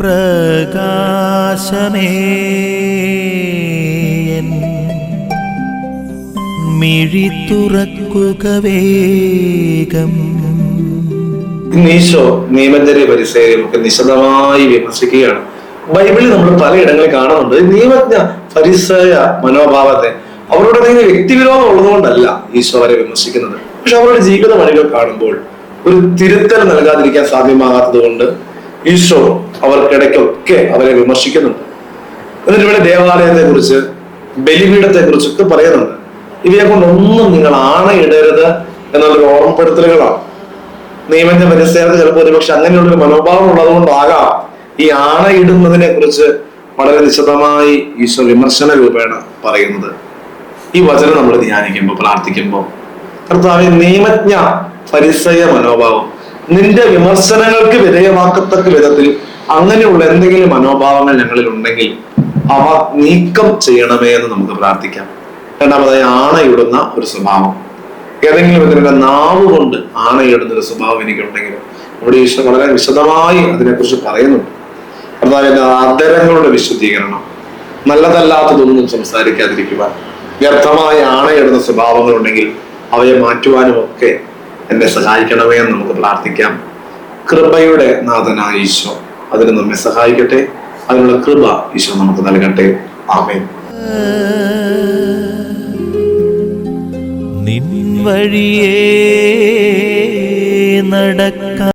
പ്രകാശമേ. തുറക്കുക വേഗം. നീശോ ഈശോ നിയമജ്ഞരെ പരിസരം ഒക്കെ നിശിതമായി വിമർശിക്കുകയാണ്. ബൈബിളിൽ നമ്മൾ പലയിടങ്ങളിൽ കാണുന്നുണ്ട്. നിയമജ്ഞ പരിസയ മനോഭാവത്തെ അവരുടെ എന്തെങ്കിലും വ്യക്തിവിരോധം ഉള്ളതുകൊണ്ടല്ല ഈശോ അവരെ വിമർശിക്കുന്നത്. പക്ഷെ അവരുടെ ജീവിത വഴികൾ കാണുമ്പോൾ ഒരു തിരുത്തൽ നൽകാതിരിക്കാൻ സാധ്യമാകാത്തത് കൊണ്ട് ഈശോ അവർക്കിടയ്ക്കൊക്കെ അവരെ വിമർശിക്കുന്നുണ്ട്. എന്നിട്ട് ഇവിടെ ദേവാലയത്തെ കുറിച്ച് ബലിപീഠത്തെ കുറിച്ചൊക്കെ പറയുന്നുണ്ട്. ഇവയെ കൊണ്ടൊന്നും നിങ്ങൾ ആണയിടരുത് എന്നുള്ളൊരു ഓർമ്മപ്പെടുത്തലുകളാണ്. നിയമജ്ഞ പരിസരത്ത് ചിലപ്പോൾ ഒരുപക്ഷെ അങ്ങനെയുള്ളൊരു മനോഭാവം ഉള്ളതുകൊണ്ടാകാം ഈ ആണയിടുന്നതിനെ കുറിച്ച് വളരെ നിശിതമായി ഈശോ വിമർശന രൂപേണ പറയുന്നത്. ഈ വചനം നമ്മൾ ധ്യാനിക്കുമ്പോൾ പ്രാർത്ഥിക്കുമ്പോൾ കർത്താവ് നിയമജ്ഞ പരിസയ മനോഭാവം നിന്റെ വിമർശനങ്ങൾക്ക് വിധേയമാക്കത്തക്ക വിധത്തിൽ അങ്ങനെയുള്ള എന്തെങ്കിലും മനോഭാവങ്ങൾ ഞങ്ങളിൽ ഉണ്ടെങ്കിൽ അവ നീക്കം ചെയ്യണമേ എന്ന് നമുക്ക് പ്രാർത്ഥിക്കാം. രണ്ടാമതായി ആണയിടുന്ന ഒരു സ്വഭാവം. ഏതെങ്കിലും വിധത്തിലുള്ള നാവ് കൊണ്ട് ആണയിടുന്ന ഒരു സ്വഭാവം എനിക്കുണ്ടെങ്കിലും നമ്മുടെ ഈശ്വരൻ വളരെ വിശദമായി അതിനെക്കുറിച്ച് പറയുന്നുണ്ട്. അതായത് ആദരങ്ങളുടെ വിശുദ്ധീകരണം. നല്ലതല്ലാത്തതൊന്നും സംസാരിക്കാതിരിക്കുവാൻ. വ്യർത്ഥമായ ആണയിടുന്ന സ്വഭാവങ്ങളുണ്ടെങ്കിൽ അവയെ മാറ്റുവാനും ഒക്കെ എന്നെ സഹായിക്കണമേ എന്ന് നമുക്ക് പ്രാർത്ഥിക്കാം. കൃപയുടെ നാഥനായ ഈശോ. അതിന് നമ്മെ സഹായിക്കട്ടെ. അതിനുള്ള കൃപ ഈശോ നമുക്ക് നൽകട്ടെ. ആമേ നിൻ വഴിയേ നടക്ക